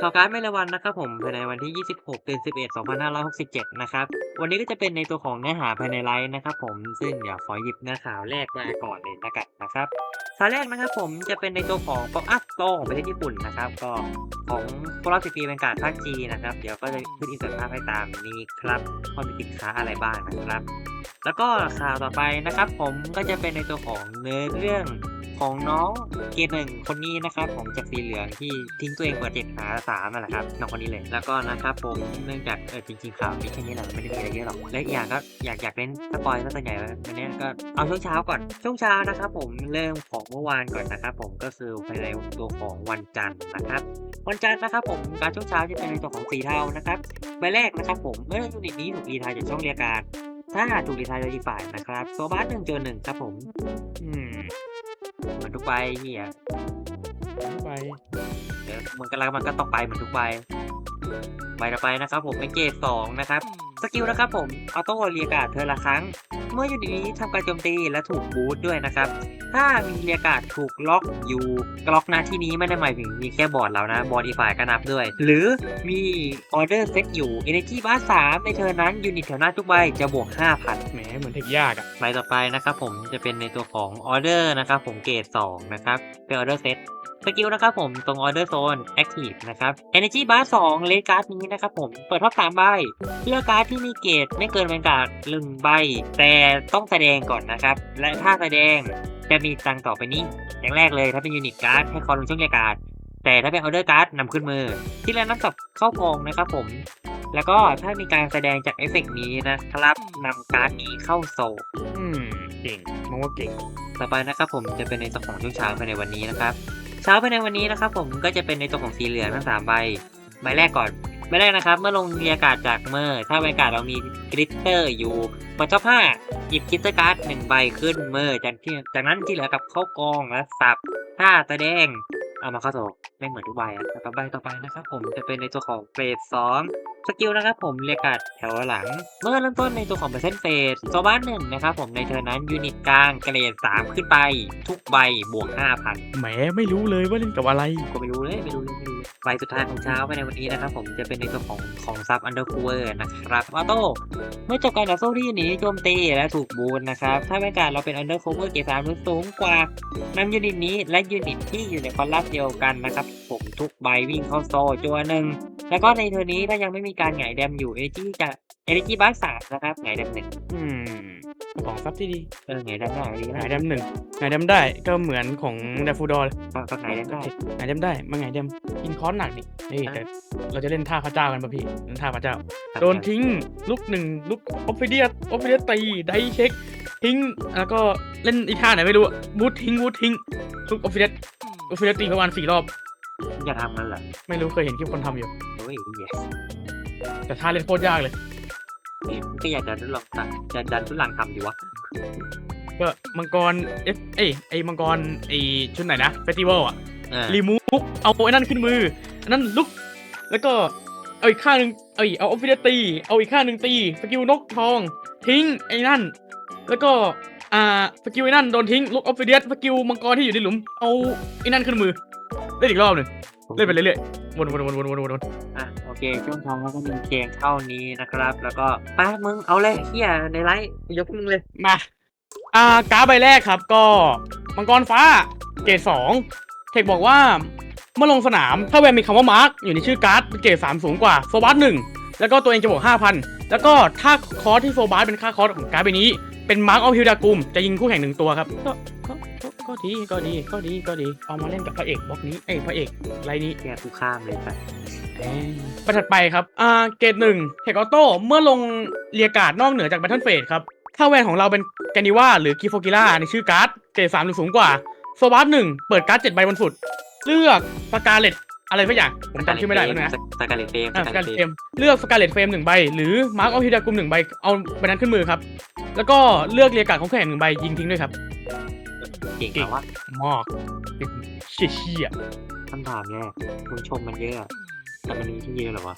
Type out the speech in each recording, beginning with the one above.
ข่าวการไม่ละวันนะครับผมภายในวันที่ 26เดือน11 2567 นะครับ วันนี้ก็จะเป็นในตัวของเนื้อหาภายในไลฟ์นะครับผมซึ่งเดี๋ยวขอหยิบเนื้อข่าวแรกมาก่อนเลยละกันนะครับข่าวแรกนะครับผมจะเป็นในตัวของ Pop Up Store ของประเทศญี่ปุ่นนะครับก็ของครบรอบ10ปีเป็นการภาคจีนะครับ เดี๋ยวก็จะขึ้นอินเสิร์ตภาพให้ตามนี้ครับว่ามีสินค้าอะไรบ้างนะครับ แล้วก็ข่าวต่อไปนะครับผมก็จะเป็นในตัวของเนื้อเรื่องของน้องเกรดหนึ่งคนนี้นะครับผมจากสีเหลืองที่ทิ้งตัวเองเปิดเจ็ดหาสามนั่นแหละครับน้องคนนี้เลย แล้วก็นะครับผมเนื่องจากเออจริงๆข่าวมีแค่นี้แหละไม่ได้มีอะไรเยอะหรอกและอีกอย่างก็อยากอยากเล่นสปอยล์ซะส่วนใหญ่วันนี้ก็เอาช่วงเช้าก่อนช่วงเช้านะครับผมเริ่มของเมื่อวานก่อนนะครับผมก็คือภายในตัวของวันจันทร์นะครับวันจันทร์นะครับผมการช่วงเช้าจะเป็นในตัวของสีเทานะครับใบแรกนะครับผมเมื่อยูนิตนี้ถูกรีทายจากช่องเรียการถ้าถูกรีทายโดยอีกฝ่ายนะครับโซบัสหนึ่งเจอหนึ่งครับผมอืมเหมือนทุกใบเฮียไปเดี๋ยว มันก็แล้วมันก็ต้องไปเหมือนทุกใบใบต่อไปนะครับ ผมเป็นเกรดสองนะครับสกิลนะครับผมออโต้เรียกการ์ดเธอละครั้ง เมื่ออยู่ดีนี้ทำการโจมตีและถูกบูทด้วยนะครับ ถ้ามีเรียกการ์ดถูกล็อกอยู่ล็อกหน้าที่นี้ไม่ได้หมายถึงมีแค่บอร์ดเรานะบอร์ดอีกฝ่ายก็นับด้วย หรือมีออเดอร์เซตอยู่ Energy Bar 3ในเทอร์นนั้นยูนิตแถวหน้าทุกใบจะบวก 5,000แหมเหมือนเทคยากอะใบต่อไปนะครับผมจะเป็นในตัวของออเดอร์นะครับผมเกรด2นะครับเป็นออเดอร์เซต สกิลนะครับผมตรงออเดอร์โซนแอคทีฟนะครับ Energy Bar 2เลนการ์ดนี้นะครับผมเปิดท็อปสามใบเลือกการ์ดที่มีเกรดไม่เกินเป็นการ์ดหนึ่งใบ แต่ต้องแสดงก่อนนะครับ และถ้าแสดงจะมีตังค์ต่อไปนี้ อย่างแรกเลยถ้าเป็นยูนิตการ์ดให้คอลงช่วงเรียกการ์ดแต่ถ้าเป็นออเดอร์การ์ดนำขึ้นมือ ที่แล้วนับกับเข้ากองนะครับผมแล้วก็ถ้ามีการแสดงจากเอฟเฟกต์นี้นะครับนำการ์ดนี้เข้าโซลอืมเก่งมองว่าเก่ง ต่อไปนะครับผมจะเป็นในตัวของช่วงเช้าภายในวันนี้นะครับ เช้าภายในวันนี้นะครับผมก็จะเป็นในตัวของสีเหลืองทั้งสามใบใบแรกก่อนใบแรกนะครับ เมื่อลงบรรยกกาศจากเมอร์ถ้าบรรยากาศเรามีกริตเตอร์อยู่บนท็อปห้าหยิบกริตเตอร์การ์ดหนึ่งใบขึ้นเมอร์จากที่จากนั้นที่เหลือกับเข้ากองและสับถ้าตะแดง เอามาเข้าโซไม่งเหมือนทุกใบอะแล้วก็ใบต่อไปนะครับผมจะเป็นในตัวของเกรดสองสกิลนะครับผมเรียกการ์ดแถวหลัง เมื่อเริ่มต้นในตัวของเปอร์เซ็นต์เฟสโซบ้านหนึ่งนะครับผมในเทอร์นั้นยูนิตกลางเกรดสามขึ้นไป ทุกใบบวกห้าพันแหมไม่รู้เลยว่าเล่นกับอะไร ก็ไม่รู้เลยไม่รู้เลย ไม่รู้เลยใบสุดท้ายของเช้าภายในวันนี้นะครับผมจะเป็นในตัวของของซับอันเดอร์คูเวอร์นะครับออโต้เมื่อจบการต่อสู้ที่หนีโจมตีและถูกบูนนะครับ ถ้าบรรยากาศเราเป็นอันเดอร์คูเวอร์เกรดสามหรือสูงกว่านำยูนิตนี้และยูนิตที่อยู่ในคอลัมน์เดียวกันนะครับ ผมทุกใบวิ่งเข้าโซจัวหนึ่งแล้วก็ในเทอร์นี้ถ้ายังไม่มีการหงายแดมอยู่เอลิจี้จะเอลิจี้บ้านสามนะครับหงายแดมหนึ่งอืมของซับที่ดีเออหงายแดมได้ดีหนะงายแดมหนึ่งหงายแดมได้ก็เหมือนของเดฟูดอลก็ก็หงายแดมได้หงายแดมได้มาหงายแดมกินคอนหนักนี่นี่แต่เราจะเล่นท่าพระเจ้ากันป่ะพี่เล่นท่าพระเจ้า โดนทิ้งลุกหนึ่งลุกออฟฟิเดียออฟฟิเดียตีไดเช็ค ทิ้งแล้วก็เล่นอีท่าไหนไม่รู้บูททิ้งบูททิ้งลุกออฟฟิเดียออฟฟิเดียตีประมาณสี่รอบอย่าทำมันเหรอไม่รู้เคยเห็นคลิปคนทำอยู่โอ้ยเหี้ยแต่ท่าเล่นโคตรยากเลยนี่มันก็อยากจะทดลองทำจะดันทุลังทำดีวะก็มังกรเอฟเอ้ยไอมังกรไอชุดไหนนะเฟสติวัลอะเออรีมูฟเอาไอ้นั่นขึ้นมืออันนั้นลุก แล้วก็เอาอีกข้างหนึ่งเอาอีกเอาออฟฟิเดตีเอาอีกข้างหนึ่งตีสกิลนกทอง ทิ้งไอ้นั่น แล้วก็อ่าสกิลไอ้นั่นโดนทิ้งลุกออฟฟิเดียสกิลมังกรที่อยู่ในหลุม เอาไอ้นั่นขึ้นมือเล่นอีกรอบหนึ่งเล่นไปเรื่อยๆวนวนวนวนวนวนวนอะโอเคช่วงท้องเขาก็มีเพียงเท่านี้นะครับ แล้วก็ไป้ามึงเอาเลยเฮียในไลฟ์ยกมึงเลยมา อ่าการ์ดใบแรกครับก็มังกรฟ้าเกรดสอง เทคบอกว่าเมื่อลงสนาม ถ้าแวนมีคำว่ามาร์กอยู่ในชื่อการ์ดเป็นเกรดสามสูงกว่าโซบัสหนึ่งแล้วก็ตัวเองจะบวกห้าพันแล้วก็ถ้าคอร์สที่โซบัสเป็นค่าคอร์สของการ์ดใบนี้เป็นมาร์กออฟฮิลดากุมจะยิงคู่แข่งหนึ่งตัวครับก็ก็ก็ก็ดีก็ดีก็ดีก็ดีเอามาเล่นกับพระเอกบล็อกนี้เอ้ยพระเอกไรนี้แกกูข้ามเลยไปประถัดไปครับอ่าเกรดหนึ่งเทคออโต้เมื่อลงเรียกการ์ดนอกเหนือจากแบทเทิลเฟสครับถ้าแวนของเราเป็นแกนิว่าหรือกิโฟกิล่าในชื่อการ์ดเกรดสามหรือสูงกว่า โซบัสหนึ่งเปิดการ์ดเจ็ดใบบนสุด เลือกสกาเลตอะไรสักอย่างผมจำชื่อไม่ได้แล้วนะสกาเลตเฟมอ่าสสกากาเลเลตตเฟเฟรมมเลือกสกาเลตเฟรมหนึ่งใบ หรือมาร์กออฟฮิดากลุ่มหนึ่งใบเอาใบนั้นขึ้นมือครับ แล้วก็เลือกเรียกการ์ดของแข่งหนึ่งใบยิงทิ้งด้วยครับเก่งแต่ว่ามากเชี่ยเชี่ยคำถามแรกคุณชมมันเยอะอะแต่มันมีที่เยอะเหรอวะ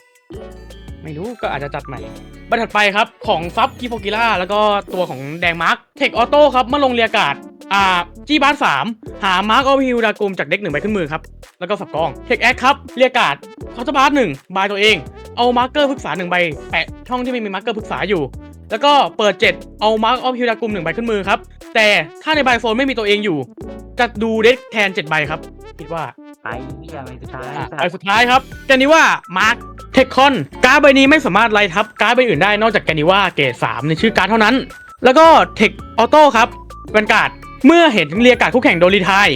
ไม่รู้ก็อาจจะจัดใหม่บัตรถัดไปครับของซับกิโฟกิล่าแล้วก็ตัวของแดงมาร์กเทคออโต้ครับเมื่อลงเรียกการ์ด อ่าจี้บาสสามหามาร์กออฟฮิวดากลุ่มจากเด็กหนึ่งใบขึ้นมือครับ แล้วก็สับกองเทคแอคครับ เรียกการ์ดเขาจะบาสหนึ่งบายตัวเอง เอามาร์กเกอร์พึกษาหนึ่งใบ แปะช่องที่ไม่มีมาร์กเกอร์พึกษาอยู่ แล้วก็เปิด 7 เอามาร์กออฟฮิวดากลุ่มหนึ่งใบขึ้นมือครับ แต่ถ้าในใบโซนไม่มีตัวเองอยู่ จะดูเด็กแทน7ใบครับ คิดว่าไปเหี้ยไปสุดท้ายอะสัตใบว์สุดท้ายครับแกนิว่ามาร์คเทคคอนการ์ดใบนี้ไม่สามารถไล่ทับการ์ดใบอื่นได้นอกจากแกนิว่าเกรด3ในชื่อการ์ดเท่านั้น แล้วก็เทคออโต้ครับแวนการ์ด เมื่อเห็นเรียการ์ดคู่แข่งโดนรีไทาย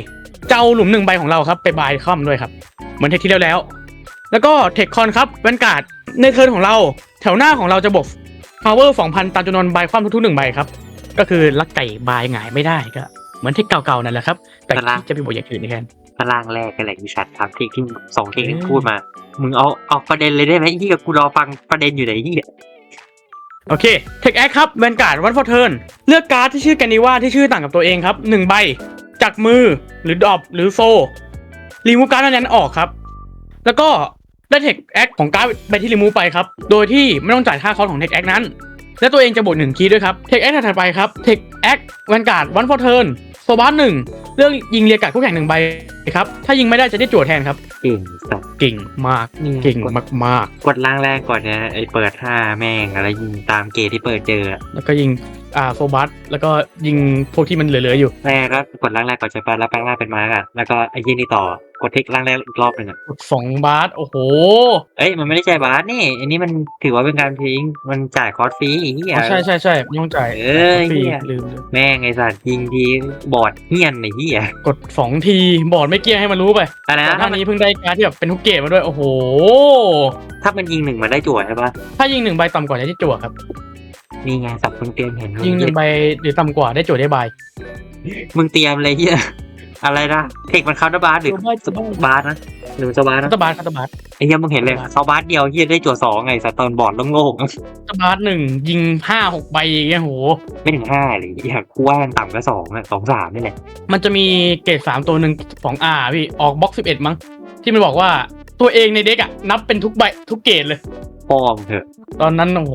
จะเอาหลุมหนึ่งใบของเราครับไปบายคอมด้วยครับ เหมือนเทคที่แล้วแล้ว แล้วก็เทคคอนครับแวนการ์ดในเทิร์นของเรา แถวหน้าของเราจะบวก power 2,000ตามจำนวนใบความทุกๆหนึ่งใบครับ ก็คือลักไก่บายหงายไม่ได้ก็ เหมือนเทคเก่าๆนั่นแหละครับ แต่จะไปบวกอย่างอื่นแทนตารางแรกกันแหละอีสัตว์ครับที่ที่สองที่ที่อืมพูดมา มึงเอาเอาประเด็นเลยได้ไหมที่กับกูรอฟังประเด็นอยู่ไหนนี่ โอเคเทคแอคครับแวนการ์ดวันฟอร์เทิร์นเลือกการ์ดที่ชื่อแกนิว่าที่ชื่อต่างกับตัวเองครับหนึ่งใบจากมือหรือดอปหรือโซรีมูฟการ์ดนั้นออกครับ แล้วก็ได้เทคแอคของการ์ดไปที่รีมูฟไปครับ โดยที่ไม่ต้องจ่ายค่าคอสของเทคแอคนั้น และตัวเองจะบวกหนึ่งคีย์ด้วยครับเทคแอคถัดไปครับเทคแอคแวนการ์ดวันฟอร์เทิร์น โซบาร์หนึ่งเลือกยิงเรียกการ์ดคู่แข่งหนึ่งใบครับ ถ้ายิงไม่ได้จะได้จั่วแทนครับ เก่งสัตว์เก่งมากนี่เก่งมากกดล่างแรกก่อนเนี่ยไอเปิดห้าแม่งอะไรยิงตามเกตที่เปิดเจออะๆแล้วก็ยิงอ่าโซบัสแล้วก็ยิงพวกที่มันเหลือๆอยู่แรกก็กดล่างแรกก่อนใช่ปะแล้วแปลงร่างเป็นมาร์กอะแล้วก็ไอ้ยี่นี่ต่อ กดเทคล่างแรกอีกรอบหนึ่งอะสองบาท โอ้โห เอ้ยมันไม่ได้ใช้บาสนี่ อันนี้มันถือว่าเป็นการทิ้งมันจ่ายคอร์สฟรีไอ้เหี้ยอ๋อใช่ใช่ใช่ไม่ต้องจ่ายเออฟรีเหี้ย ลืมลืมแม่งไอสัตว์ยิงทีบอร์ดเฮี้ยนไอ้เหี้ยกดสองทีบอร์ดไม่เกี้ยงให้มันรู้ไปอะไรแต่นะท่าถ้ามันนี้เพิ่งได้การดที่แบบเป็นทุกเกตมาด้วย โอ้โห ถ้ามันยิงหนึ่งมันได้จั่วใช่ปะถ้ายิงหนึ่งใบต่ำกว่าได้ที่จั่วครับ นี่ไงสับมึงเตรียมเห็นยิงหนึ่งใบหรือต่ำกว่าได้จั่วได้ใบมึงเตรียมเลยเฮีย อะไรนะเทคมันเข้าน์เตอร์บาสหรือจั่วได้จั่วได้บาสนะหรือสบาสคันะตเตอร์บาร์คัตเตอร์บาร์ไอ้เฮียมึงเห็นเลยเขาบาสเดียวเฮียได้จั่วสองไงสัตว์ตอนบอร์ดโล่งๆคัตเตอร์บาร์หนึ่งยิงห้าหกใบอย่างเงี้ยโหไม่ถึงห้าเลยอยากกูว่ามันต่ำก็สองอะสองสามนี่แหละมันจะมีเกรดสามตัวหนึ่งสองอาพี่ออกบล็อกสิบเอ็ดมั้ง ที่มันบอกว่าตัวเองในเด็กอะนับเป็นทุกใบทุกเกรดเลย พ่อมงเถอะตอนนั้นโอ้โห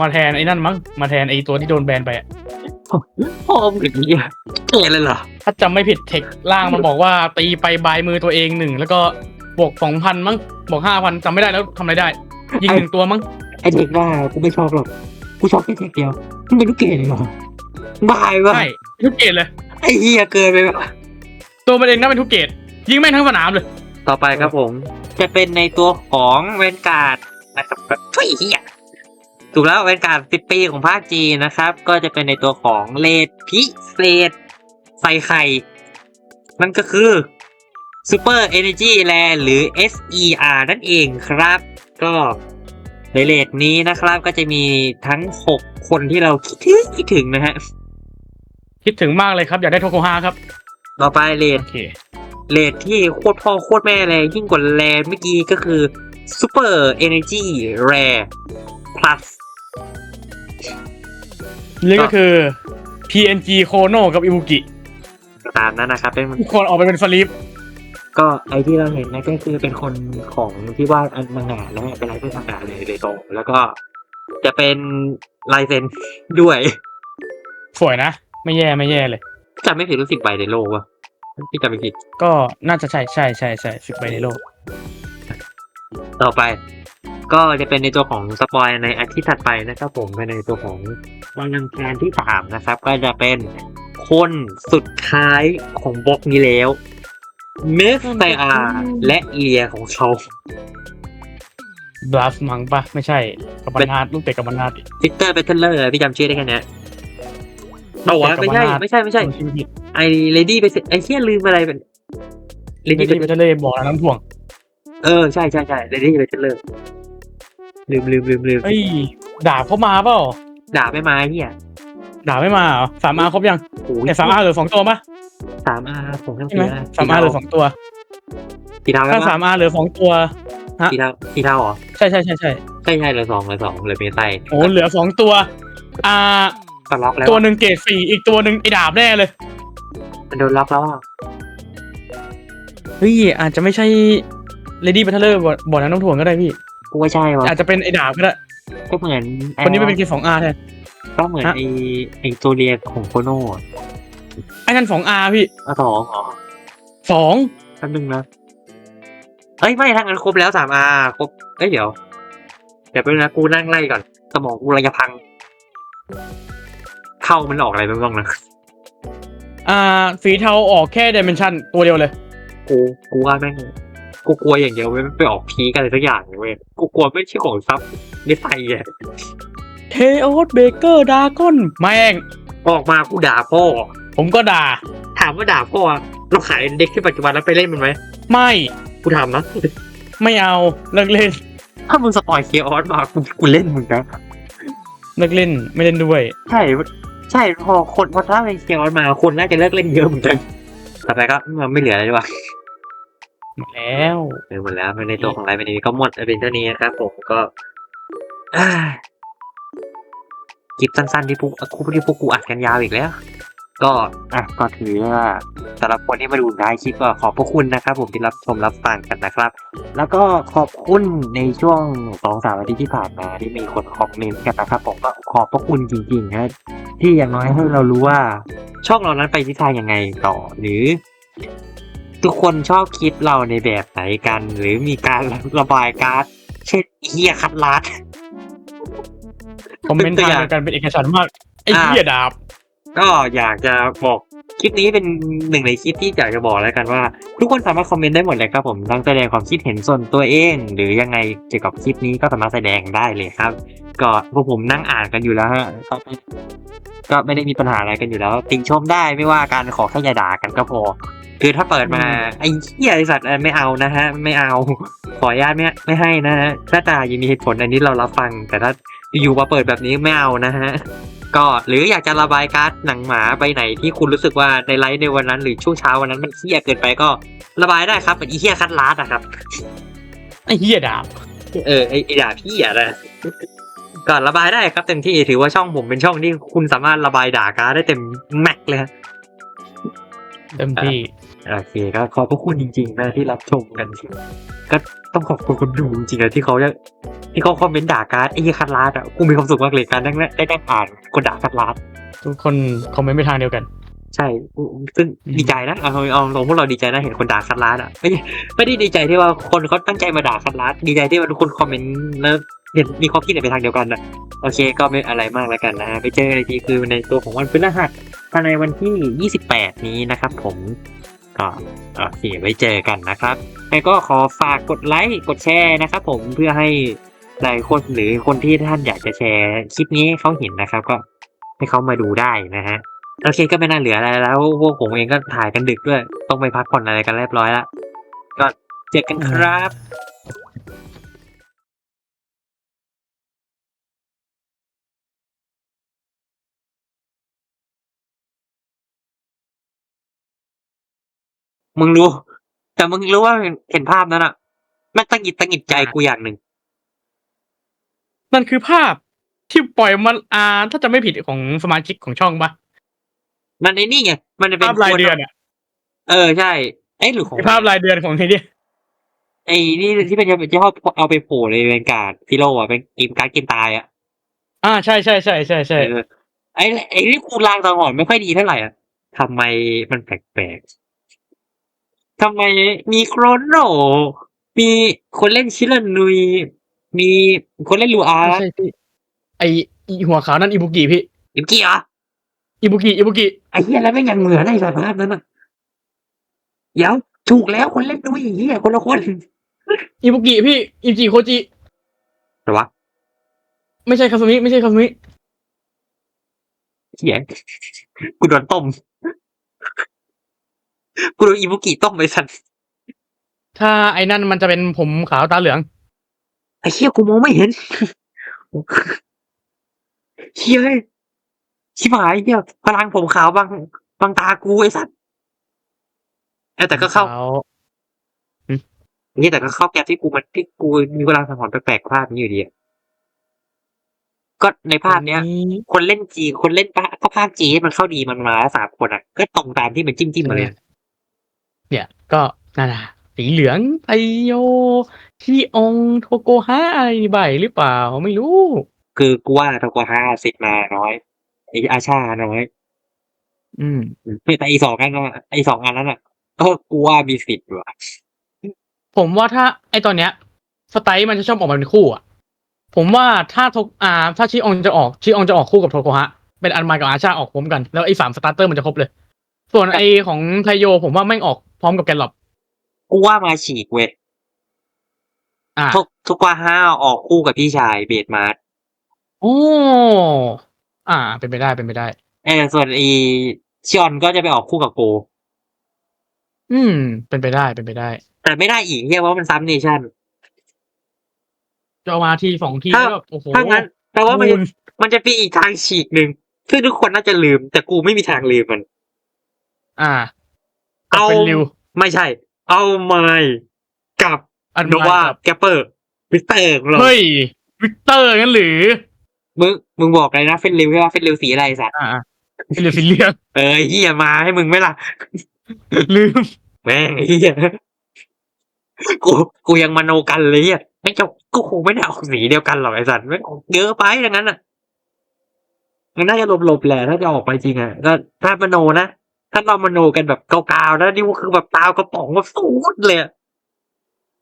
มาแทนไอ้นั่นมั้งมาแทนไอ้ตัวที่โดนแบนไปอะ พ่อมงถึงเฮียเกลียดเลยเหรอถ้าจำไม่ผิดเทคล่างมันบอกว่าตีไปบายมือตัวเองหนึ่งแล้วก็บวกสองพันมั้งบวกห้าพันจำไม่ได้แล้วทำอะไรได้ ยิงหนึ่งตัวมั้งไอ้เด็กหน้ากูไม่ชอบหรอกกูชอบแค่เทคเดียวมันเป็นลูกเกดเลยเหรอบายวะใช่ทุกเกตเลย ไอ้เฮียเกินไปปะตัวมันเองนับเป็นทุกเกตยิงแม่งทั้งสนามเลย ต่อไปครับผม จะเป็นในตัวของเวนการ์ดนะครับแบบช่วยเฮีย ถูกแล้วเวนการ์ดสิบปีของภาคจีนนะครับ ก็จะเป็นในตัวของเลดพิเศษใส่ไข่ นั่นก็คือ Super Energy Land หรือ SER นั่นเองครับ ก็ในเลดนี้นะครับ ก็จะมีทั้ง 6 คนที่เราคิดถึงคิดถึงนะฮะ คิดถึงมากเลยครับอยากได้โทโกฮาครับ ต่อไปเลดโอเคเลทที่โคตรพ่อโคตรแม่เลยยิ่งกว่าแรเมื่อกี้ก็คือ Super Energy Rare Plus นี่ก็คือ PNG โคโนกับอิบุกิตามนั้นนะครับเป็นทุกคนออกไปเป็นสลีปก็ไอที่เราเห็นนะก็คือเป็นคนของที่วาดอันมังงะแล้วเป็นลายเส้นมังงะเลยเลยโตรงแล้วก็จะเป็นลายเซ็นด้วย สวยนะ ไม่แย่ไม่แย่เลยจำไม่ผิดรู้สิบใบในโลกวะพี่จำไม่ผิดก็น่าจะใช่ใช่ใช่ใช่สิบใบในโลก ต่อไป ก็จะเป็นในตัวของสปอยในอาทิตย์ถัดไปนะครับผมเป็นในตัวของวันอังคารที่สามนะครับ ก็จะเป็นคนสุดท้ายของบล็อกนี้แล้วเมสไซอาและเลียของเขาบลัสมังปะไม่ใช่กับบรรนาดลูกเตะกับบรรนาดดิฟิกเตอร์เบทเทเลอร์พี่จำชื่อได้แค่เนี้ยเอาวะไม่ใช่ไม่ใช่ไม่ใช่ชื่อผิดไอเลดี้ไปไอเชี่ยลืมอะไรเป็นเลไม่ดี้ได้ไปทะเลบอกน้ำถ่วง เออใช่ใช่ใช่เลดี้เบทเทเลอร์ ลืมลืมลืมลืมเอ้ยดาบเข้ามาเปล่าด่าไม่มาเฮียดาบไม่มาเหรอสามอาครบยังโอ้ยแต่สามอาเหลือสองตัวปะสามอาผมทั้งใช่ไหมสี่สามอาเหลือสองตัว สีเทาถ้าใช่สาปะมอาเหลือสองตัว สีเทาสีเทาเหรอใช่ใช่ใช่ใช่ใช่ใช่เหลือสองเหลือสองเหลือเมไซโอ้เหลือสองตัว อ่า ก็ล็อกแล้วตัวหนึ่งเกรดสี่อีกตัวหนึ่งไอ้ดาบแน่เลย มันโดนล็อกแล้วอะเฮ้ยอาจจะไม่ใช่เลดี้บัตเทอร์บ่อน้ำน้ำถ่วงก็ได้พี่ กูว่าใช่วะอาจจะเป็นไอ้ดาบก็ได้ก็เหมือนคนนี้ไม่เป็นเกรดสองอาแทนก็เหมือนฮะไอไอตัวเรียของโคโน่อะไอ้นั่นสองอาพี่อะสองอ๋อสองแป๊บนึงนะเอ้ยไม่ทั้งนั้นครบแล้วสามอาครบเอ้ยเดี๋ยวเดี๋ยวไปบนึงนะกูนั่งไล่ก่อน สมองกูระยะพัง เข้ามันออกอะไรไปบ้างนะอ่าสีเทาออกแค่ดิเมนชันตัวเดียวเลย กูกูว่าแม่ง กูกลัวอย่างเดียวเว้ยไม่ไปออกพีกอะไรสักอย่างเว้ยกูกลัวไม่ใช่ของซับนิสัยอะเทโอสเบเกอร์ดากอนแม่ง ออกมากูด่าพ่อ ผมก็ด่า ถามว่าด่าพ่อเราขายเด็กที่ปัจจุบันแล้วไปเล่นมันไหมไม่กูถามนะไม่เอาเลิกเล่น ถ้ามึงสปอยเคออสมากูกูเล่นมึงนะเลิกเล่นไม่เล่นด้วย ใช่ใช่พอคนพอถ้าเป็นเคออสมาคนน่าจะเลิกเล่นเยอะเหมือนกันต่อไปก็มันไม่เหลืออะไรดีกว่า หมดแล้วเออหมดแล้วในตัวของไลฟ์วันนี้ก็หมดเป็นเท่านี้นะครับผมก็อ่าคลิปสั้นๆที่พวกคู่ที่พวกกูอัดกันยาวอีกแล้ว ก็อะก็ถือว่าสำหรับคนที่มาดูท้ายคลิปก็ขอบพระคุณนะครับ ผมที่รับชมรับฟังกันนะครับ แล้วก็ขอบคุณในช่วงสองสามอาทิตย์ที่ผ่านมาที่มีคนคอมเมนต์กันนะครับ ผมก็ขอบพระคุณจริงๆนะที่อย่างน้อยให้เรารู้ว่า ช่องเรานั้นไปทิศทางยังไงต่อหรือ ทุกคนชอบคลิปเราในแบบไหนกัน หรือมีการระบายการ์ดเช่นเฮียคัดลาดคอมเมนต์ทางเดียวกันเป็นเอกฉันท์มากไอ้อ่าเหี้ยดาบ ก็อยากจะบอกคลิปนี้เป็นหนึ่งในคลิปที่อยากจะบอกแล้วกันว่า ทุกคนสามารถคอมเมนต์ได้หมดเลยครับผมทั้งแสดงความคิดเห็นส่วนตัวเอง หรือยังไงเกี่ยวกับคลิปนี้ก็สามารถแสดงได้เลยครับ ก็พวกผมนั่งอ่านกันอยู่แล้วฮะก็ไม่ก็ไม่ได้มีปัญหาอะไรกันอยู่แล้ว ติงชมได้ไม่ว่าการขอแค่อย่าด่ากันก็พอ คือถ้าเปิดมาไอ้เหี้ยไอสัตว์เออไม่เอานะฮะ ไม่เอา ขออนุญาตไม่ไม่ให้นะฮะถ้าตายังมีเหตุผลอันนี้เรารับฟัง แต่ถ้าอยู่มาเปิดแบบนี้ไม่เอานะฮะก็หรืออยากจะระบายการ์ดหนังหมาไปไหนที่คุณรู้สึกว่าในไลฟ์ในวันนั้นหรือช่วงเช้าวันนั้นมันเหี้ยเกินไปก็ระบายได้ครับเป็นอีเหี้ยคัดลาดอะครับไอ้เหี้ยดาบเออไอไอด่าพี่อะนะก็ระบายได้ครับเต็มที่ถือว่าช่องผมเป็นช่องที่คุณสามารถระบายด่าการ์ดได้เต็มแม็กเลยฮะ เต็มที่ โอเคก็ขอบพระคุณจริง ๆ นะที่รับชมกันก็ต้องขอบคุณคนดูจริงๆนะที่เขาจะที่เขาคอมเมนต์ด่าการ์ดไอ้เหี้ยคัดลาดอะกูมีความสุขมากเลยการได้ได้ได้อ่านคนด่าคัดลาดทุกคนคอมเมนต์ไปทางเดียวกัน ใช่กูซึ่งอืมดีใจนะเอาเอาตรงพวกเราดีใจนะเห็นคนด่าคัดลาดอะไม่ไม่ได้ดีใจที่ว่าคนเขาตั้งใจมาด่าคัดลาดดีใจที่ว่าทุกคนคอมเมนต์แล้ว เห็นมีความคิดเห็นไปทางเดียวกันอะโอเคก็ไม่อะไรมากแล้วกันนะไปเจอกันทีคือในตัวของวันพฤหัสภายในวันที่ 28 นี้นะครับผมก็โอเคไว้เจอกันนะครับแล้วก็ขอฝากกดไลค์กดแชร์นะครับผมเพื่อให้หลายคนหรือคนที่ท่านอยากจะแชร์คลิปนี้เขาเห็นนะครับ ก็ให้เขามาดูได้นะฮะโอเคก็ไม่น่าเหลืออะไรแล้วพวกผมเองก็ถ่ายกันดึกด้วย ต้องไปพักผ่อนอะไรกันเรียบร้อยแล้วก็เจอกันครับ มึงรู้ แต่มึงรู้ว่าเห็นเห็นภาพนั้นอะแม่งตั้งหงิดตั้งหงิดใจกูอย่างหนึ่งนั่นคือภาพที่ปล่อยมันอ่า ถ้าจะไม่ผิดของสมาชิกของช่องปะมันไอ้นี่ไงมันจะเป็นภาพรายเดือนอะเออใช่เอ้ยหรือของภาพรายเดือนของไอ้เนี่ยไอ้นี่ที่เป็นที่เขาเอาไปโผล่ในเวนการ์ดพิโลอะเป็นเกมการ์ดเกมตายอะอ่าใช่ใช่ใช่ใช่ใช่เออไอ้ไอ้ที่คูลางตอนก่อนไม่ค่อยดีเท่าไหร่อะทำไมมันแปลกๆ ทำไมมีโครโนมีคนเล่นชิลานุย มีคนเล่นลูอาไม่ใช่พี่ไออีหัวขาวนั่นอิบุกิพี่อิมกี้เหรออิบุกิอิบุกิไอ้เหี้ยแล้วไม่งยังเหมือนไอ้สภาพนั้นอะเดี๋ยวถูกแล้วคนเล่นด้วยไอ้เหี้ยคนละคนอิบุกิพี่อิบุกิโคจิหรอวะไม่ใช่คาซุมิไม่ใช่คาซุมิเหี้ยกูโดนต้ม กูโดนอิบุกิต้มไปสัตว์ถ้าไอ้นั่นมันจะเป็นผมขาวตาเหลือง ไอ้เหี้ยกูมองไม่เห็นเหี้ยชิบหายเหี้ยพลังผมขาวบางบางตากูไอ้สัตว์เออแต่ก็เข้าขาวนี่แต่ก็เข้าแก๊ปที่กูมันที่กูมีเวลาสังหรณ์แปลกๆภาพนี้อยู่ดีอะก็ในภาพเนี้ย คนเล่นจีคนเล่นปะก็ภาคจีมันเข้าดีมันมาสามคนอะ ก็ตรงตามที่มันจิ้มจิ้มมาเลย เนี่ยก็นั่นน่ะสีเหลืองไตโยชิองโทโกฮะอะไรใบหรือเปล่าไม่รู้ คือกูว่าทากวาฮาสิทธิ์มาน้อยไออาชาน้อย อืมแต่อีสองอันนั้นอะไอสองอันนั้นอะก็กูว่ามีสิทธิ์อยู่อะผมว่าถ้าไอตอนเนี้ย สไตล์มันจะชอบออกมาเป็นคู่อะ ผมว่าถ้าโทอ่า ถ้าชิอองจะออกชิอองจะออกคู่กับโทโกฮะเป็นอันมายกับอาชาออกพร้อมกันแล้วไอ้สามสตาร์เตอร์มันจะครบเลย ส่วนไอของไทโยผมว่าแม่งออกพร้อมกับแกนหลอบกูว่ามาฉีกเว้ยอ่าทุกทุกว่าห้าออกคู่กับพี่ชายเบดมาร์โอ้อ่า เป็นไปได้เป็นไปได้เออส่วนอีชิออนก็จะไปออกคู่กับโก อืม เป็นไปได้เป็นไปได้ แต่ไม่ได้อีกเรียกว่ามันซ้ำเนชั่นจะเอามาทีสองทีถ้าแล้วแบบโอ้โหถ้างั้นแปลว่ามันมูจะลมันจะมีอีกทางฉีกหนึ่งซึ่งทุกคนน่าจะลืม แต่กูไม่มีทางลืมมัน อ่า เอาเป็นริว ไม่ใช่ เอาไมกับอันโนมายวากับแกปเปอร์วิสเตอร์ของเราเฮ้ยวิกเตอร์งั้นหรือ มึงมึงบอกเลยนะเฟนริวใช่ป่ะเฟนริวสีอะไรสัตว์อ่าอ่าฟิลิปฟิเลียนเออเฮียมาให้มึงไหมล่ะ ลืม แม่งไอ้เฮียกูกูยังมโนกันเลยอะไม่จะกูคงไม่ได้ออกสีเดียวกันหรอกไอ้สัตว์ไม่งออกเยอะไปอย่างนั้นอะมันน่าจะหลบๆแหละถ้าจะออกไปจริงอะก็ถ้ามโนนะ ถ้าเรามโนกันแบบกาวๆนะนี่คือแบบตาวกระป๋องแบบสูดเลยอะ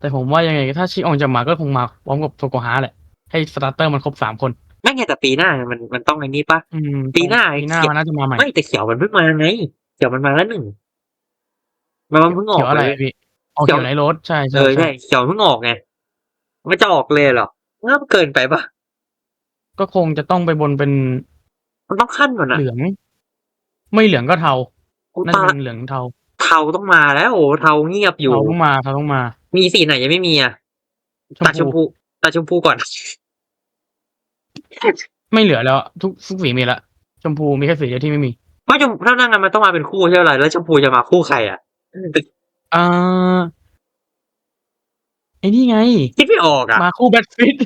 แต่ผมว่ายังไง ถ้าชิอองจะมาก็คงมาพร้อมกับโทโกฮะแหละ ให้สตาร์เตอร์มันครบสามคน ไม่ไงแต่ปีหน้ามันมันต้องไอ้นี้ปะ อืมปีหน้าปีหน้ามันน่าจะมาใหม่ไม่แต่เขียวมันเพิ่งมาไงเขียวมันมาแล้วหนึ่งมันมันเพิ่งออเขีกยวอะไรเลย พี่ออกเขียว เขียวไรรถใช่เอใช่อใช่ใช่เขียวเพิ่งออกไงมันจะออกเลยเหรอน่าเกินไปปะก็คงจะต้องไปบนเป็นมันต้องขั้นก่อนนะเหลือง ไม่เหลืองก็เทา กูน่าตาจะเป็นเหลืองเทา เทาต้องมาแล้ว โอ้เทาเงียบอยู่เทาต้องมาเทาต้องมา มีสีไหนยังไม่มีอะชมตัดชมพูพูตัดชมพูก่อน ไม่เหลือแล้ว ทุกทุกสีมีละชมพูมีแค่สีเดียวที่ไม่มีว่าชมถ้านั่งกันมันต้องมาเป็นคู่ใช่ไหมแล้วชมพูจะมาคู่ใครอะอ่าไอ้นี่ไง คิดไม่ออกอะ มาคู่แบทฟิต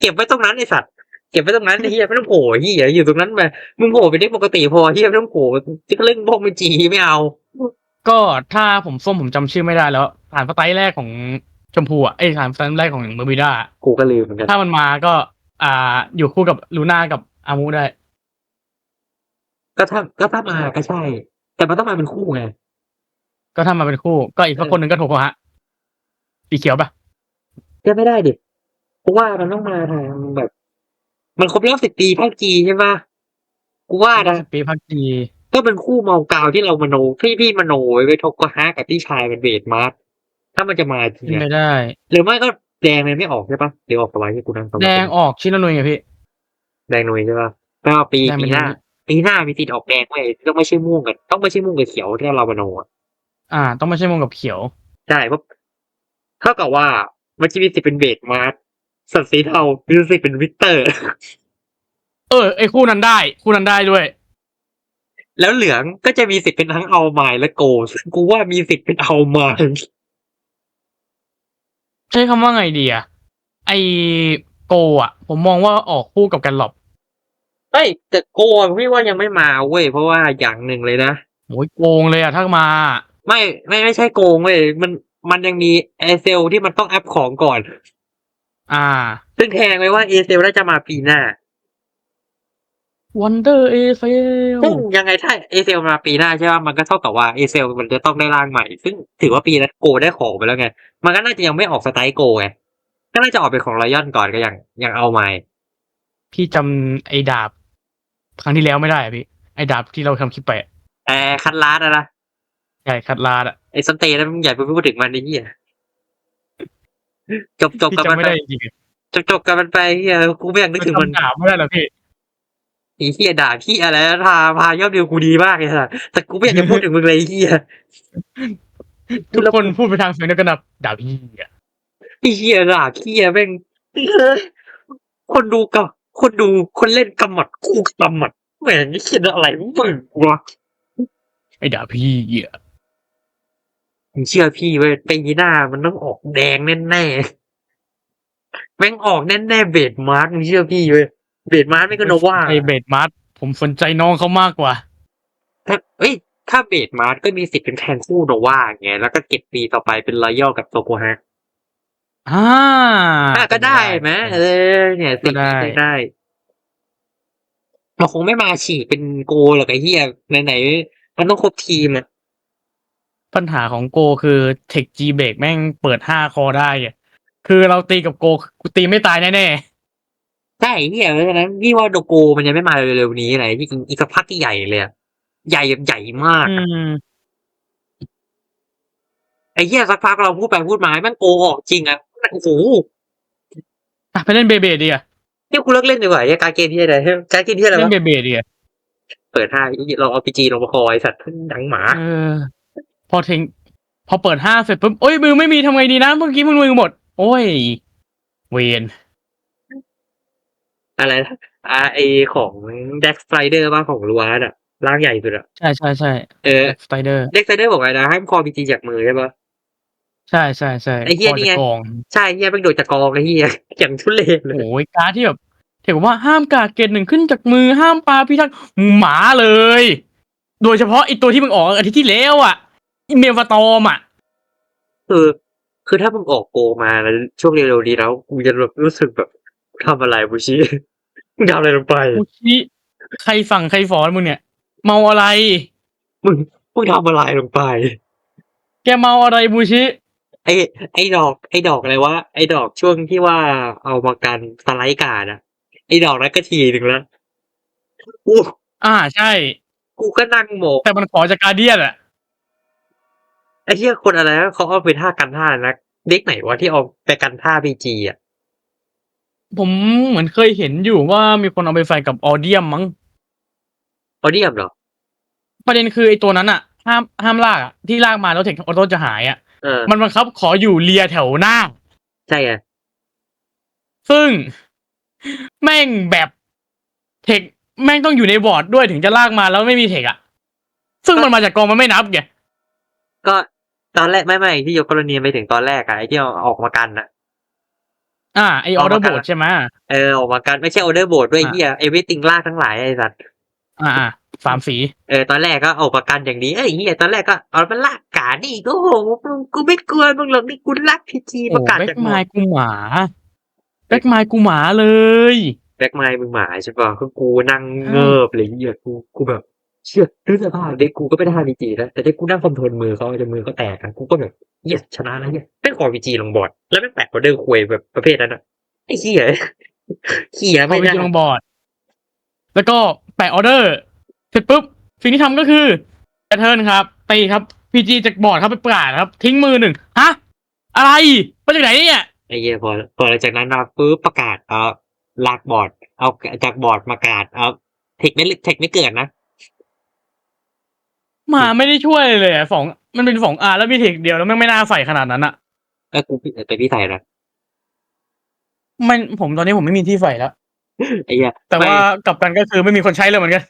เก็บไว้ตรงนั้นไอสัตว์ เก็บไว้ตรงนั้นไอ้เฮียไม่ต้องโผล่เฮียอยู่ตรงนั้นไปมึงโผล่ไปได้ปกติพอเฮียไม่ต้องโผล่ที่เล่นพวกมันจีไม่เอา ก็ถ้าผมส้มผมจำชื่อไม่ได้แล้วผ่านสไตล์แรกของชมพูอะไอ้ยผ่านสไตล์แรกของเมอร์บิด้ากูก็ลืมเหมือนกันถ้ามันมาก็ อ่า อยู่คู่กับลูน่ากับอามูได้ ก็ถ้าก็ถ้ามาก็ใช่ แต่มันต้องมาเป็นคู่ไงก็ถ้ามาเป็นคู่ ก็อีกสักคนหนึ่งก็โทโกฮะสีเขียวปะก็ไม่ได้ดิเพราะว่ามันต้องมาทางแบบ มันครบรอบสิบปีภาคจีใช่ปะกูว่านะปีพักดีก็เป็นคู่เมากาวที่เรามโนที่พี่มโนไว้ไว้ทกกฮะกับพี่ชายเป็นเบสมาร์ถ้ามันจะมาจริงเป็นอะไปได้ หรือไม่ก็แดงเลยไม่ออกใช่ปะเดี๋ยวออกสบายที่กูนั่งสบายแดงออกชินานุยไงพี่ แดงหน่วยใช่ปะแปลว่าปีแดงเป็ปีน หน้าปีหน้ามีสิทธิ์ออกแดงเว้ยต้องไม่ใช่ม่วงกันต้องไม่ใช่ม่วงกับเขียวที่เรามโนอะ อ่า ต้องไม่ใช่มงกับเขียว ใช่เพราะเท่ากับว่ามันจะมีสิทธิ์เป็นเบสมาร์ สัตว์สีเทามีสิทธิ์เป็นวิกเตอร์ เออ ไอ้คู่นั้นได้ คู่นั้นได้ด้วย แล้วเหลืองก็จะมีสิทธิ์เป็นทั้งเอาไมล์และโกซึ่งกูว่ามีสิทธิ์เป็นเอาไมล์ใช้คำว่าไงดีอะไอโกอะผมมองว่าออกคู่กับแกันหลอบเฮ้ยแต่โกพี่ว่ายังไม่มาเว้ยเพราะว่าอย่างหนึ่งเลยนะโอ้ยโกงเลยอะถ้ามา ไม่ไม่ไม่ใช่โกงเว้ยมันมันยังมีเอเซลที่มันต้องอัพของก่อน อ่า ซึ่งแทงไว้ว่าเอเซลน่าจะมาปีหน้า วันเดอร์เอเซลซึ่งยังไงถ้าเอเซลมาปีหน้าใช่ป่ะมันก็เท่ากับว่าเอเซลมันจะต้องได้ร่างใหม่ ซึ่งถือว่าปีนั้นโกได้ของไปแล้วไง มันก็น่าจะยังไม่ออกสไตล์โกไง ก็น่าจะออกเป็นของรอยอนก่อนก็ยังยังเอาใหม่ พี่จำไอ้ดาบ ครั้งที่แล้วไม่ได้อะพี่ ไอ้ดาบที่เราทำคลิปไปอะแต่คันลาดอะนะ ใช่คัดลาดอะไอ้สเตย์นั้นมึงอย่าไปพูดถึงมันไอ้เหี้ย จบจบพี่กับมันจำไม่ไปได้จริงๆอะจบจบกับมันไปเหี้ยกูไม่อยากนึกถึงมันจำดาบไม่ได้หรอพี่ ไอ้เหี้ยด่าพี่อะไรนะพาพายอดวิวกูดีมากเลยสัสแต่กูไม่อยากจะพูดถึงมึงเลยไอ้เหี้ยทุกคนพูดไปทางเสียงเดียวกันนะดาบพี่อะไอ้เหี้ยด่าพี่อะแม่ง คนดูกับ คนดูคนเล่นกำหมัดกูกำหมัดแม่งไอ้เหี้ยอะไรมึงวะไอ้ดาบพี่อะ มึงเชื่อพี่เว้ยปีหน้ามันต้องออกแดงแน่ๆแม่งออกแน่ๆเบดมาร์กมึงเชื่อพี่เว้ยเบดมาร์กไม่ก็โนว่าไอเบดมาร์ผมสนใจน้องเขามากกว่าถ้าเอ้ย ถ้าเบดมาร์ก็มีสิทธิ์เป็นแทนคู่โนว่าไงแล้วก็เก็บปีต่อไปเป็นรอยัลกับโซโกฮะอ่าอะก็ได้ไหมเออ เนี่ยสิทธิ์ก็ได้ได้ได้เราคงไม่มาฉีกเป็นโกหรอกไอ้เหี้ยไหนไหนมันต้องครบทีมอะ ปัญหาของโกคือเทคจีเบรกแม่งเปิดห้าคอได้อะคือเราตีกับโกกูตีไม่ตายแน่ใช่เฮียเพราะฉะนั้นพี่ว่าโดโกมันยังไม่มาเร็วๆนี้อะไรที่จริงอีกสักพักที่ใหญ่เลยอะใหญ่แบบใหญ่มากๆอือะมไอ้เฮียสักพักเราพูดไปพูดมามันโกออกจริงอะโอ้โหอะไปเล่นเบเบดีอะเนี่ยกูเลิกเล่นดีกว่าไอ้การเกมที่อะไรการเกมที่อะไรเล่นวะเบเบดีอะเปิดห้าเราเอาพีจีลงมาคอยสัตว์ดังหมา เออ พอทิ้งพอเปิดห้าเสร็จปุ๊บโอ้ยมือไม่มีทำไงดีนะเมื่อกี้มึงมือหมด โอ้ย เวนอะไรนะอ่าไอของเด็กสไ i เดอร์บ้างของลูอาร์ดอะร่างใหญ่สุดอะใช่ใช่ใช่เออสไตเดอร์เด็กสไ i เดอร์บอกไงนะให้มันคอพีจีจากมือใช่ปะใช่ใช่ใช่ไอ้เหี้ยพนี่จะไงกองใช่เฮียเป็นโดดจากกองไอ้เฮียอย่างทุเรศเลยโอ้ยการดที่แบบถือว่าห้ามกาดเกตหนึ่งขึ้นจากมือห้ามปลาพิทักษ์หมาเลย โดยเฉพาะไอตัวที่มึงออกอาทิตย์ที่แล้วอะ อีเมลฟาตอมอะ คือคือถ้ามึงออกโกมาแล้วช่วงเร็วๆนี้แล้วกูจะแบบรู้สึกแบบทำอะไรบูชิมึงทำอะไรลงไปกูชี้ใครสั่งใครสอนมึงเนี่ย เมาอะไร มึงมึงทำอะไรลงไป แกเมาอะไรบูชิ ไอ้ไอ้ดอก ไอ้ดอกอะไรวะไอ้ดอกช่วงที่ว่าเอามากันสไลด์การ์ดอะไอ้ดอกนั้นก็ทีหนึ่งแล้วกูอ่าใช่ กูก็นั่งโหมกแต่มันขอจากการเดียนอะไอ้ที่คนอะไรนะเขาเอาไปท่ากันท่านะเด็กไหนวะที่เอาไปกันท่าพีจีอะผมเหมือนเคยเห็นอยู่ว่ามีคนเอาไปใส่กับออเดียมมั้งออเดียมเหรอ ประเด็นคือไอตัวนั้นอะ ห้ามห้ามลากอะที่ลากมาแล้วเทคออโต้จะหายอะเออมันบังคับขออยู่เลียแถวหน้า ใช่ไงซึ่งแม่งแบบเทคแม่งต้องอยู่ในบอร์ดด้วยถึงจะลากมาแล้วไม่มีเทคอะซึ่งมันมาจากกองมันไม่นับไงก็ ตอนแรกไม่ไม่ที่ยกกรณีไปถึงตอนแรกอะไอ้ที่เอาออกมากันอะอ่าไอออเดอร์บอร์ดใช่ไหมเออออกมากันไม่ใช่ออเดอร์โบดด้วยอะเฮียเอวิติงลากทั้งหลายไอ้สัตว์อ่าอ่าสามสีเออตอนแรกก็ออกประกันอย่างนี้เอ้ยเฮียตอนแรกก็เอามันลากกานี่ก็โหมึงกูไม่กลัวมึงหรอกนี่กูลากพีจีโอ้ประกาศแบ็จากกหมไมอล์กูหมาแบ็กไมล์กูหมาเลยแบ็คไมล์มึงหมาใช่ป่ะคือกูนั่งเงิบเลยเฮียกูกูแบบ เชื่อด้วยสภาพเด็กกูก็ไม่ได้ท่าพีจีนะแต่เด็กกูนั่งคอนโทรลมือเขาจนมือเขาแตกอะกูก็แบบเฮียชนะแล้วเฮียไม่ขอพีจีลงบอร์ดแล้วไม่แปะออเดอร์ควยแบบประเภทนั้นอะไอ้เฮียเฮียเอาไม่ไปได้ที่ลงบอร์ด แล้วก็แปะออเดอร์เสร็จปุ๊บสิ่งที่ทำก็คือแพทเทิร์นครับตีครับพีจีจากบอร์ดครับไปประกาศครับ ทิ้งมือหนึ่งฮะอะไรมาจากไหนเนี่ยไอ้เหี้ยพอพอหลังจากนั้นมาปุ๊บประกาศเอาลากบอร์ด เอาจากบอร์ดมากาศเอาเทคไม่เทคไม่เกิดนะห มาไม่ได้ช่วยเลยอะสองมันเป็นสองอาร์แล้วมีเทคเดียวแล้วแม่งไม่น่าใส่ขนาดนั้นอะเออกูผิดแต่พี่ใส่นะมันผมตอนนี้ผมไม่มีที่ใส่แล้วไอ้เหี้ยแต่ว่าไม่กลับกันก็คือไม่มีคนใช้เลยเหมือนกัน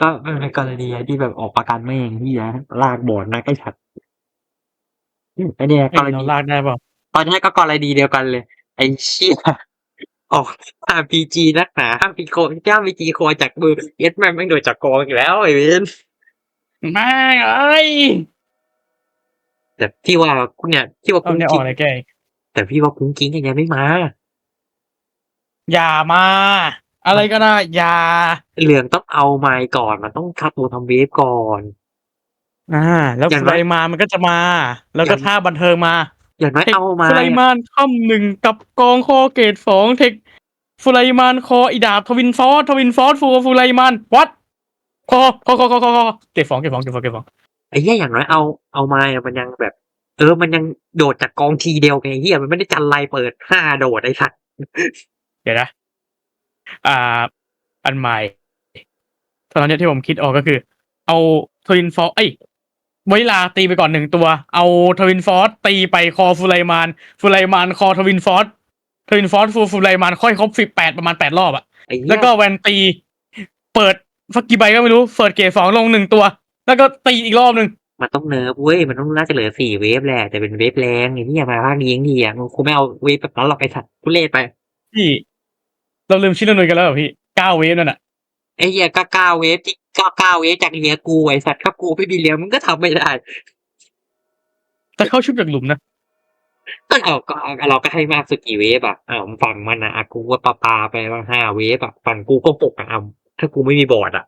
ก็มันเป็นกรณีที่แบบออกประกันไม่เองที่นะลากบอร์ดนะก็ชัดไอเนี่ยกไอ้รเราณี ลากได้เปล่าตอนนี้ก็กรณีเดียวกันเลย ไอ้เชี่ยออกห้ามพีจีนักหนาห้ามพีโคห้ามพีจีโคจากมือเอสแม่งไม่โดนจากกองอีกแล้วไอ้เวน แม่งเอ้ยแต่พี่ว่าเนี่ยพี่ว่าเอากุ้งเนี่ยอกิ้องกเลยแกแต่พี่ว่ากุ้งกิ้งยังไม่มา อย่ามา อะไรก็ได้อย่าเหลืองต้องเอาไม้ก่อนมันต้องคัดตัวทำเวฟก่อน อ่า แล้วอย่างสุน้ไลอยมานมันก็จะมา แล้วก็อย่าง ท่าบันเทิงมาอย่างน้อยเอาไม้สุไลมานค่ำหนึ่งกับกองคอเกตสองเทคสุไลมานคออีดาบทวินฟอสทวินฟอสฟูสุไลมานวัด คอคอคอคอคอคอเกตสองเกตสองเกตสองเกตสองไอ้เหี้ยอย่างน้อยเอาเอาไม้อะมันยังแบบ เออ มันยังโดดจากกองทีเดียวไงเหี้ยมันไม่ได้จันไรเปิดห้าโดดไอ้สัตว์เดี๋ยวนะอ่า อันใหม่ตอนนี้ที่ผมคิดออกก็คือ เอาทวินฟอสเอ้ยไวลาตีไปก่อนหนึ่งตัว เอาทวินฟอสตีไปคอฟูไลมานฟูไลมานคอทวินฟอสทวินฟอสฟูฟูไลมานค่อยครบสิบแปดประมาณแปดรอบอะไอ้เหี้ยแล้วก็แวนตี เปิด ฟักกี่ใบก็ไม่รู้เปิดเกตสองลงหนึ่งตัว แล้วก็ตีอีกรอบหนึ่งมันต้องเนิร์ฟเว้ยมันต้องน่าจะเหลือสี่เวฟแหละแต่เป็นเวฟแรงไอ้เหี้ยมาภาคนี้ยังดีอะมึงคงไม่เอาเวฟแบบนั้นหรอกไอ้สัตว์ทุเรศไปพี่ เราลืมชิโนนุยกันแล้วเหรอพี่เก้าเวฟนั่นน่ะไอ้เหี้ยก็เก้าเวฟที่เก้าเก้าเวฟจากเลียกูไอ้สัตว์ถ้ากูไม่มีเลียมึงก็ทำไม่ได้ แต่เข้าชุบจากหลุมนะก็เอาก็เอาเราก็ให้มากสุดกี่เวฟอะอ้าวฝั่งมันนะอะกูก็ปาปาไปว่าห้าเวฟอะฝั่งกูก็หกอะเอา ถ้ากูไม่มีบอร์ดอะ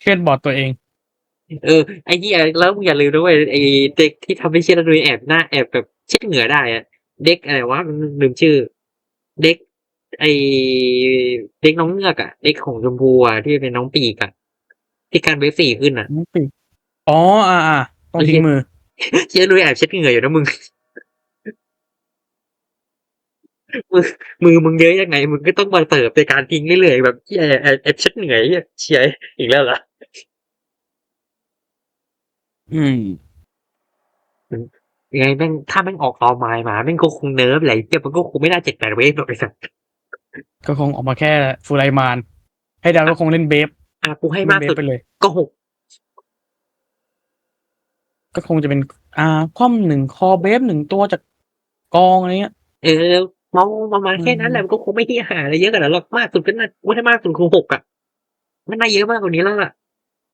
เครียดบอร์ดตัวเอง เออไอ้เหี้ยแล้วมึงอย่าลืมด้วยไอ้เด็กที่ทำให้เชียร์นุยแอบหน้าแอบแบบเช็ดเหงื่อได้อะเด็กอะไรวะลืมชื่อ เด็ก ไอ้เด็กน้องเงือกอะเด็กของชมพูอะที่เป็นน้องปีกอะที่การเวฟสี่ขึ้นอะอ๋ออ่าอ่าต้องทิ้งมือ เชียร์นุยแอบเช็ดเหงื่ออยู่นะมึง มือมือมึงเยอะยังไง มึงก็ต้องมาเติบในการทิ้งเรื่อยๆแบบเชียแอบแอบเช็ดเหงื่อไอ้เหี้ยเชียร์อีกแล้วเหรออืมยังไงแม่งถ้าแม่งออกออมไมล์มาแม่งก็คงเนิร์ฟอะไรเทียมันก็คงไม่น่าเจ็ดแปดเวฟหรอกไอ้สัสก็คงออกมาแค่ฟูไลมาน ให้ดาวก็คงเล่นเบฟอะกูให้เล่มานกเบสุฟดไปเลย ก็หกก็คงจะเป็น อ่าคว่ำหนึ่งคอเบฟหนึ่งตัวจากกองอะไรเงี้ยเออ มองประมาณแค่นั้นแหละมันก็คงไม่ที่หาอะไรเยอะกันหรอกมากสุดก็น่าว่าถ้ามากสุดคงหกอะ มันน่าเยอะมากกว่านี้แล้วล่ะ